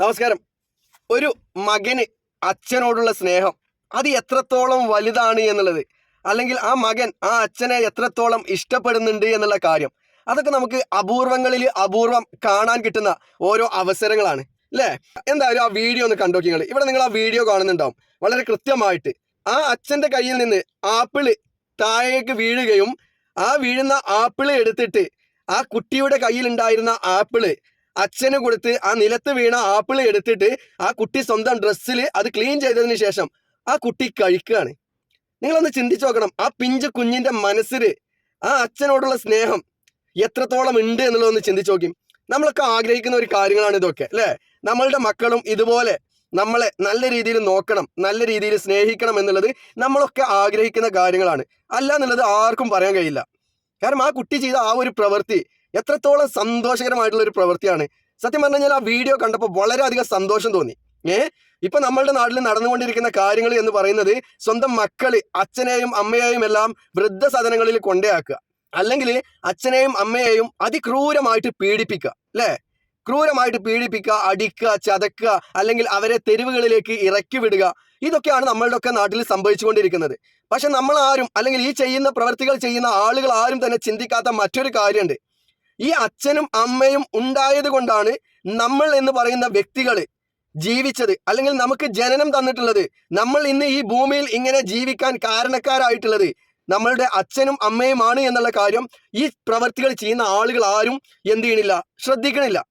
നമസ്കാരം. ഒരു മകന് അച്ഛനോടുള്ള സ്നേഹം അത് എത്രത്തോളം വലുതാണ് എന്നുള്ളത് അല്ലെങ്കിൽ ആ മകൻ ആ അച്ഛനെ എത്രത്തോളം ഇഷ്ടപ്പെടുന്നുണ്ട് എന്നുള്ള കാര്യം അതൊക്കെ നമുക്ക് അപൂർവങ്ങളിൽ അപൂർവം കാണാൻ കിട്ടുന്ന ഓരോ അവസരങ്ങളാണ് അല്ലേ? എന്തായാലും ആ വീഡിയോ ഒന്ന് കണ്ടോക്കി നിങ്ങൾ ഇവിടെ നിങ്ങൾ ആ വീഡിയോ കാണുന്നുണ്ടാവും. വളരെ കൃത്യമായിട്ട് ആ അച്ഛന്റെ കയ്യിൽ നിന്ന് ആപ്പിൾ താഴേക്ക് വീഴുകയും ആ വീഴുന്ന ആപ്പിൾ എടുത്തിട്ട് ആ കുട്ടിയുടെ കയ്യിലുണ്ടായിരുന്ന ആപ്പിൾ അച്ഛന് കൊടുത്ത് ആ നിലത്ത് വീണ ആപ്പിൾ എടുത്തിട്ട് ആ കുട്ടി സ്വന്തം ഡ്രസ്സിൽ അത് ക്ലീൻ ചെയ്തതിന് ശേഷം ആ കുട്ടി കഴിക്കുകയാണ് നിങ്ങളൊന്ന് ചിന്തിച്ചു നോക്കണം. ആ പിഞ്ചു കുഞ്ഞിന്റെ മനസ്സിൽ ആ അച്ഛനോടുള്ള സ്നേഹം എത്രത്തോളം ഉണ്ട് എന്നുള്ളതൊന്ന് ചിന്തിച്ചു നോക്കി. നമ്മളൊക്കെ ആഗ്രഹിക്കുന്ന ഒരു കാര്യങ്ങളാണ് ഇതൊക്കെ അല്ലേ? നമ്മളുടെ മക്കളും ഇതുപോലെ നമ്മളെ നല്ല രീതിയിൽ നോക്കണം നല്ല രീതിയിൽ സ്നേഹിക്കണം എന്നുള്ളത് നമ്മളൊക്കെ ആഗ്രഹിക്കുന്ന കാര്യങ്ങളാണ്. അല്ല എന്നുള്ളത് ആർക്കും പറയാൻ കഴിയില്ല. കാരണം ആ കുട്ടി ചെയ്ത ആ ഒരു പ്രവൃത്തി എത്രത്തോളം സന്തോഷകരമായിട്ടുള്ള ഒരു പ്രവൃത്തിയാണ്. സത്യം പറഞ്ഞു കഴിഞ്ഞാൽ ആ വീഡിയോ കണ്ടപ്പോൾ വളരെയധികം സന്തോഷം തോന്നി. ഏ? ഇപ്പൊ നമ്മളുടെ നാട്ടിൽ നടന്നുകൊണ്ടിരിക്കുന്ന കാര്യങ്ങൾ എന്ന് പറയുന്നത് സ്വന്തം മക്കൾ അച്ഛനെയും അമ്മയെയും എല്ലാം വൃദ്ധസദനങ്ങളിൽ കൊണ്ടേയാക്കുക. അല്ലെങ്കിൽ അച്ഛനെയും അമ്മയെയും അതിക്രൂരമായിട്ട് പീഡിപ്പിക്കുക അല്ലേ? ക്രൂരമായിട്ട് പീഡിപ്പിക്കുക അടിക്കുക ചതക്കുക അല്ലെങ്കിൽ അവരെ തെരുവുകളിലേക്ക് ഇറക്കി വിടുക. ഇതൊക്കെയാണ് നമ്മളുടെ ഒക്കെ നാട്ടിൽ സംഭവിച്ചുകൊണ്ടിരിക്കുന്നത്. പക്ഷെ നമ്മൾ ആരും അല്ലെങ്കിൽ ഈ ചെയ്യുന്ന പ്രവൃത്തികൾ ചെയ്യുന്ന ആളുകൾ ആരും തന്നെ ചിന്തിക്കാത്ത മറ്റൊരു കാര്യമുണ്ട്. ഈ അച്ഛനും അമ്മയും ഉണ്ടായത് കൊണ്ടാണ് നമ്മൾ എന്ന് പറയുന്ന വ്യക്തികൾ ജീവിച്ചത്. അല്ലെങ്കിൽ നമുക്ക് ജനനം തന്നിട്ടുള്ളത്. നമ്മൾ ഇന്ന് ഈ ഭൂമിയിൽ ഇങ്ങനെ ജീവിക്കാൻ കാരണക്കാരായിട്ടുള്ളത് നമ്മളുടെ അച്ഛനും അമ്മയുമാണ് എന്നുള്ള കാര്യം ഈ പ്രവർത്തികൾ ചെയ്യുന്ന ആളുകൾ ആരും എന്ത് ചെയ്യണില്ല ശ്രദ്ധിക്കണില്ല.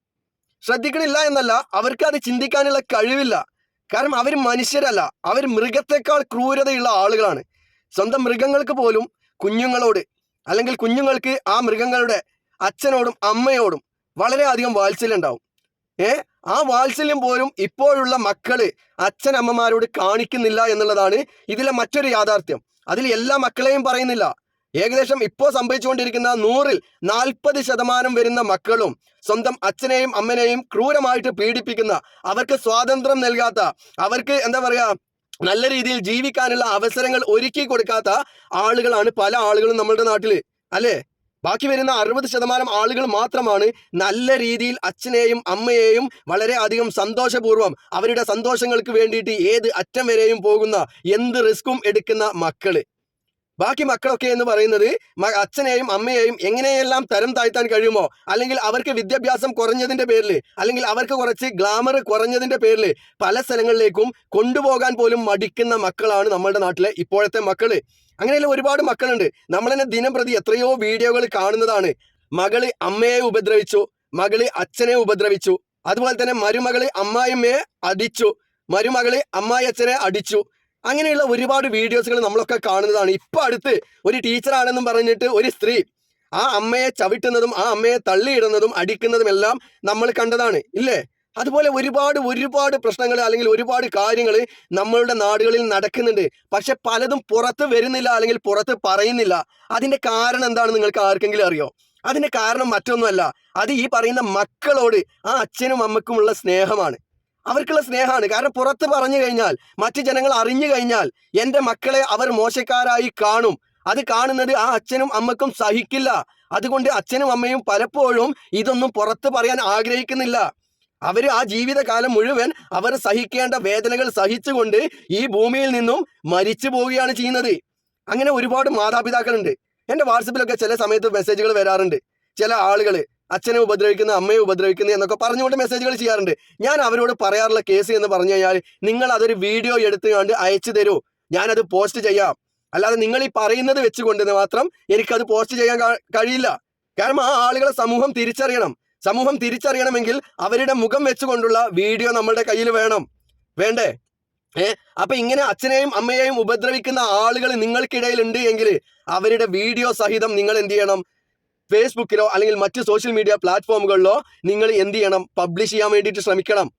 ശ്രദ്ധിക്കണില്ല എന്നല്ല അവർക്ക് അത് ചിന്തിക്കാനുള്ള കഴിവില്ല. കാരണം അവർ മനുഷ്യരല്ല. അവർ മൃഗത്തെക്കാൾ ക്രൂരതയുള്ള ആളുകളാണ്. സ്വന്തം മൃഗങ്ങൾക്ക് പോലും കുഞ്ഞുങ്ങളോട് അല്ലെങ്കിൽ കുഞ്ഞുങ്ങൾക്ക് ആ മൃഗങ്ങളുടെ അച്ഛനോടും അമ്മയോടും വളരെയധികം വാത്സല്യം ഉണ്ടാവും ഏ? ആ വാത്സല്യം പോലും ഇപ്പോഴുള്ള മക്കൾ അച്ഛനമ്മമാരോട് കാണിക്കുന്നില്ല എന്നുള്ളതാണ് ഇതിലെ മറ്റൊരു യാഥാർത്ഥ്യം. അതിൽ എല്ലാ മക്കളെയും പറയുന്നില്ല. ഏകദേശം ഇപ്പോൾ സംഭവിച്ചുകൊണ്ടിരിക്കുന്ന നൂറിൽ നാൽപ്പത് ശതമാനം വരുന്ന മക്കളും സ്വന്തം അച്ഛനെയും അമ്മനെയും ക്രൂരമായിട്ട് പീഡിപ്പിക്കുന്ന അവർക്ക് സ്വാതന്ത്ര്യം നൽകാത്ത അവർക്ക് എന്താ പറയുക നല്ല രീതിയിൽ ജീവിക്കാനുള്ള അവസരങ്ങൾ ഒരുക്കി കൊടുക്കാത്ത ആളുകളാണ് പല ആളുകളും നമ്മുടെ നാട്ടിൽ അല്ലേ? ബാക്കി വരുന്ന അറുപത് ശതമാനം ആളുകൾ മാത്രമാണ് നല്ല രീതിയിൽ അച്ഛനെയും അമ്മയെയും വളരെ അധികം സന്തോഷപൂർവം അവരുടെ സന്തോഷങ്ങൾക്ക് വേണ്ടിയിട്ട് ഏത് അറ്റം വരെയും പോകുന്ന എന്ത് റിസ്ക്കും എടുക്കുന്ന മക്കൾ. ബാക്കി മക്കളൊക്കെ എന്ന് പറയുന്നത് അച്ഛനെയും അമ്മയെയും എങ്ങനെയെല്ലാം തരം താഴ്ത്താൻ കഴിയുമോ? അല്ലെങ്കിൽ അവർക്ക് വിദ്യാഭ്യാസം കുറഞ്ഞതിന്റെ പേരിൽ അല്ലെങ്കിൽ അവർക്ക് കുറച്ച് ഗ്ലാമർ കുറഞ്ഞതിന്റെ പേരിൽ പല സ്ഥലങ്ങളിലേക്കും കൊണ്ടുപോകാൻ പോലും മടിക്കുന്ന മക്കളാണ് നമ്മളുടെ നാട്ടിലെ ഇപ്പോഴത്തെ മക്കൾ. അങ്ങനെയുള്ള ഒരുപാട് മക്കളുണ്ട്. നമ്മൾ തന്നെ ദിനം പ്രതി എത്രയോ വീഡിയോകൾ കാണുന്നതാണ്. മകൾ അമ്മയെ ഉപദ്രവിച്ചു മകൾ അച്ഛനെ ഉപദ്രവിച്ചു അതുപോലെ തന്നെ മരുമകൾ അമ്മായിമ്മയെ അടിച്ചു മരുമകൾ അമ്മായി അച്ഛനെ അടിച്ചു അങ്ങനെയുള്ള ഒരുപാട് വീഡിയോസുകൾ നമ്മളൊക്കെ കാണുന്നതാണ്. ഇപ്പം അടുത്ത് ഒരു ടീച്ചറാണെന്നും പറഞ്ഞിട്ട് ഒരു സ്ത്രീ ആ അമ്മയെ ചവിട്ടുന്നതും ആ അമ്മയെ തള്ളിയിടുന്നതും അടിക്കുന്നതും എല്ലാം നമ്മൾ കണ്ടതാണ്. ഇല്ലേ? അതുപോലെ ഒരുപാട് ഒരുപാട് പ്രശ്നങ്ങൾ അല്ലെങ്കിൽ ഒരുപാട് കാര്യങ്ങൾ നമ്മളുടെ നാടുകളിൽ നടക്കുന്നുണ്ട്. പക്ഷെ പലതും പുറത്ത് വരുന്നില്ല അല്ലെങ്കിൽ പുറത്ത് പറയുന്നില്ല. അതിന്റെ കാരണം എന്താണ് നിങ്ങൾക്ക് ആർക്കെങ്കിലും അറിയോ? അതിന്റെ കാരണം മറ്റൊന്നുമല്ല. അത് ഈ പറയുന്ന മക്കളോട് ആ അച്ഛനും അമ്മക്കുമുള്ള സ്നേഹമാണ്. അവർക്കുള്ള സ്നേഹമാണ്. കാരണം പുറത്ത് പറഞ്ഞു കഴിഞ്ഞാൽ മറ്റു ജനങ്ങൾ അറിഞ്ഞു കഴിഞ്ഞാൽ എന്റെ മക്കളെ അവർ മോശക്കാരായി കാണും. അത് കാണുന്നത് ആ അച്ഛനും അമ്മക്കും സഹിക്കില്ല. അതുകൊണ്ട് അച്ഛനും അമ്മയും പലപ്പോഴും ഇതൊന്നും പുറത്ത് പറയാൻ ആഗ്രഹിക്കുന്നില്ല. അവർ ആ ജീവിതകാലം മുഴുവൻ അവർ സഹിക്കേണ്ട വേദനകൾ സഹിച്ചുകൊണ്ട് ഈ ഭൂമിയിൽ നിന്നും മരിച്ചു പോവുകയാണ് ചെയ്യുന്നത്. അങ്ങനെ ഒരുപാട് മാതാപിതാക്കളുണ്ട്. എന്റെ വാട്സപ്പിലൊക്കെ ചില സമയത്ത് മെസ്സേജുകൾ വരാറുണ്ട്. ചില ആളുകൾ അച്ഛനെ ഉപദ്രവിക്കുന്ന അമ്മയെ ഉപദ്രവിക്കുന്ന എന്നൊക്കെ പറഞ്ഞുകൊണ്ട് മെസ്സേജുകൾ ചെയ്യാറുണ്ട്. ഞാൻ അവരോട് പറയാറുള്ള കേസ് എന്ന് പറഞ്ഞു കഴിഞ്ഞാൽ നിങ്ങൾ അതൊരു വീഡിയോ എടുത്ത് കണ്ട് അയച്ചു തരൂ. ഞാനത് പോസ്റ്റ് ചെയ്യാം. അല്ലാതെ നിങ്ങൾ ഈ പറയുന്നത് വെച്ചുകൊണ്ട് മാത്രം എനിക്കത് പോസ്റ്റ് ചെയ്യാൻ കഴിയില്ല. കാരണം ആ ആളുകളെ സമൂഹം തിരിച്ചറിയണം. സമൂഹം തിരിച്ചറിയണമെങ്കിൽ അവരുടെ മുഖം വെച്ചുകൊണ്ടുള്ള വീഡിയോ നമ്മളുടെ കയ്യിൽ വേണം. വേണ്ടേ? ഏ? അപ്പൊ ഇങ്ങനെ അച്ഛനെയും അമ്മയെയും ഉപദ്രവിക്കുന്ന ആളുകൾ നിങ്ങൾക്കിടയിൽ ഉണ്ട് എങ്കിൽ അവരുടെ വീഡിയോ സഹിതം നിങ്ങൾ എന്ത് ചെയ്യണം? ഫേസ്ബുക്കിലോ അല്ലെങ്കിൽ മറ്റ് സോഷ്യൽ മീഡിയ പ്ലാറ്റ്ഫോമുകളിലോ നിങ്ങൾ എന്ത് ചെയ്യണം? പബ്ലിഷ് ചെയ്യാൻ വേണ്ടിയിട്ട് ശ്രമിക്കണം.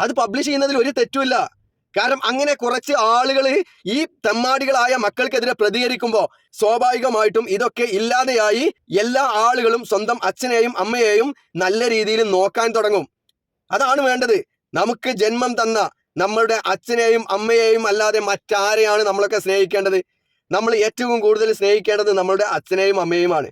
അത് പബ്ലിഷ് ചെയ്യുന്നതിൽ ഒരു തെറ്റുമില്ല. കാരണം അങ്ങനെ കുറച്ച് ആളുകൾ ഈ തെമ്മാടികളായ മക്കൾക്കെതിരെ പ്രതികരിക്കുമ്പോൾ സ്വാഭാവികമായിട്ടും ഇതൊക്കെ ഇല്ലാതെയായി എല്ലാ ആളുകളും സ്വന്തം അച്ഛനെയും അമ്മയെയും നല്ല രീതിയിൽ നോക്കാൻ തുടങ്ങും. അതാണ് വേണ്ടത്. നമുക്ക് ജന്മം തന്ന നമ്മളുടെ അച്ഛനെയും അമ്മയെയും അല്ലാതെ മറ്റാരെയാണ് നമ്മളൊക്കെ സ്നേഹിക്കേണ്ടത്? നമ്മൾ ഏറ്റവും കൂടുതൽ സ്നേഹിക്കേണ്ടത് നമ്മളുടെ അച്ഛനെയും അമ്മയുമാണ്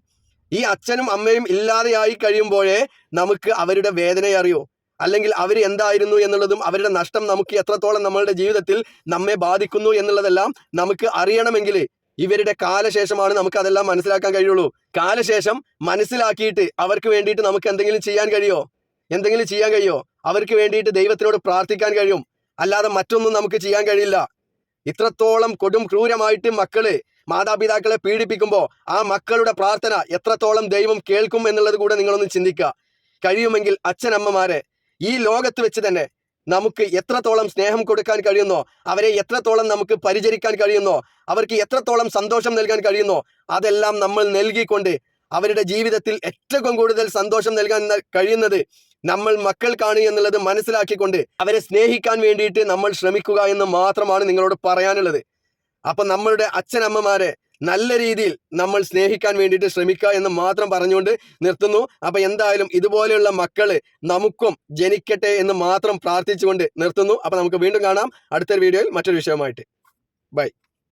ഈ അച്ഛനും അമ്മയും ഇല്ലാതെയായി കഴിയുമ്പോഴേ നമുക്ക് അവരുടെ വേദന അറിയൂ. അല്ലെങ്കിൽ അവർ എന്തായിരുന്നു എന്നുള്ളതും അവരുടെ നഷ്ടം നമുക്ക് എത്രത്തോളം നമ്മളുടെ ജീവിതത്തിൽ നമ്മെ ബാധിക്കുന്നു എന്നുള്ളതെല്ലാം നമുക്ക് അറിയണമെങ്കിൽ ഇവരുടെ കാലശേഷമാണ് നമുക്ക് അതെല്ലാം മനസ്സിലാക്കാൻ കഴിയുള്ളൂ. കാലശേഷം മനസ്സിലാക്കിയിട്ട് അവർക്ക് വേണ്ടിയിട്ട് നമുക്ക് എന്തെങ്കിലും ചെയ്യാൻ കഴിയോ? എന്തെങ്കിലും ചെയ്യാൻ കഴിയോ? അവർക്ക് വേണ്ടിയിട്ട് ദൈവത്തിനോട് പ്രാർത്ഥിക്കാൻ കഴിയും. അല്ലാതെ മറ്റൊന്നും നമുക്ക് ചെയ്യാൻ കഴിയില്ല. ഇത്രത്തോളം കൊടും ക്രൂരമായിട്ട് മക്കൾ മാതാപിതാക്കളെ പീഡിപ്പിക്കുമ്പോൾ ആ മക്കളുടെ പ്രാർത്ഥന എത്രത്തോളം ദൈവം കേൾക്കും എന്നുള്ളത് കൂടെ നിങ്ങളൊന്ന് ചിന്തിക്കുക. കഴിയുമെങ്കിൽ അച്ഛനമ്മമാരെ ഈ ലോകത്ത് വെച്ച് തന്നെ നമുക്ക് എത്രത്തോളം സ്നേഹം കൊടുക്കാൻ കഴിയുന്നോ അവരെ എത്രത്തോളം നമുക്ക് പരിചരിക്കാൻ കഴിയുന്നോ അവർക്ക് എത്രത്തോളം സന്തോഷം നൽകാൻ കഴിയുന്നോ അതെല്ലാം നമ്മൾ നൽകിക്കൊണ്ട് അവരുടെ ജീവിതത്തിൽ ഏറ്റവും കൂടുതൽ സന്തോഷം നൽകാൻ കഴിയുന്നത് നമ്മൾ മക്കൾക്കാണ് എന്നുള്ളത് മനസ്സിലാക്കിക്കൊണ്ട് അവരെ സ്നേഹിക്കാൻ വേണ്ടിയിട്ട് നമ്മൾ ശ്രമിക്കുക എന്ന് മാത്രമാണ് നിങ്ങളോട് പറയാനുള്ളത്. അപ്പൊ നമ്മളുടെ അച്ഛനമ്മമാരെ നല്ല രീതിയിൽ നമ്മൾ സ്നേഹിക്കാൻ വേണ്ടിയിട്ട് ശ്രമിക്കുക എന്ന് മാത്രം പറഞ്ഞുകൊണ്ട് നിർത്തുന്നു. അപ്പൊ എന്തായാലും ഇതുപോലെയുള്ള മക്കൾ നമുക്കും ജനിക്കട്ടെ എന്ന് മാത്രം പ്രാർത്ഥിച്ചുകൊണ്ട് നിർത്തുന്നു. അപ്പൊ നമുക്ക് വീണ്ടും കാണാം. അടുത്തൊരു വീഡിയോയിൽ മറ്റൊരു വിഷയമായിട്ട് ബൈ.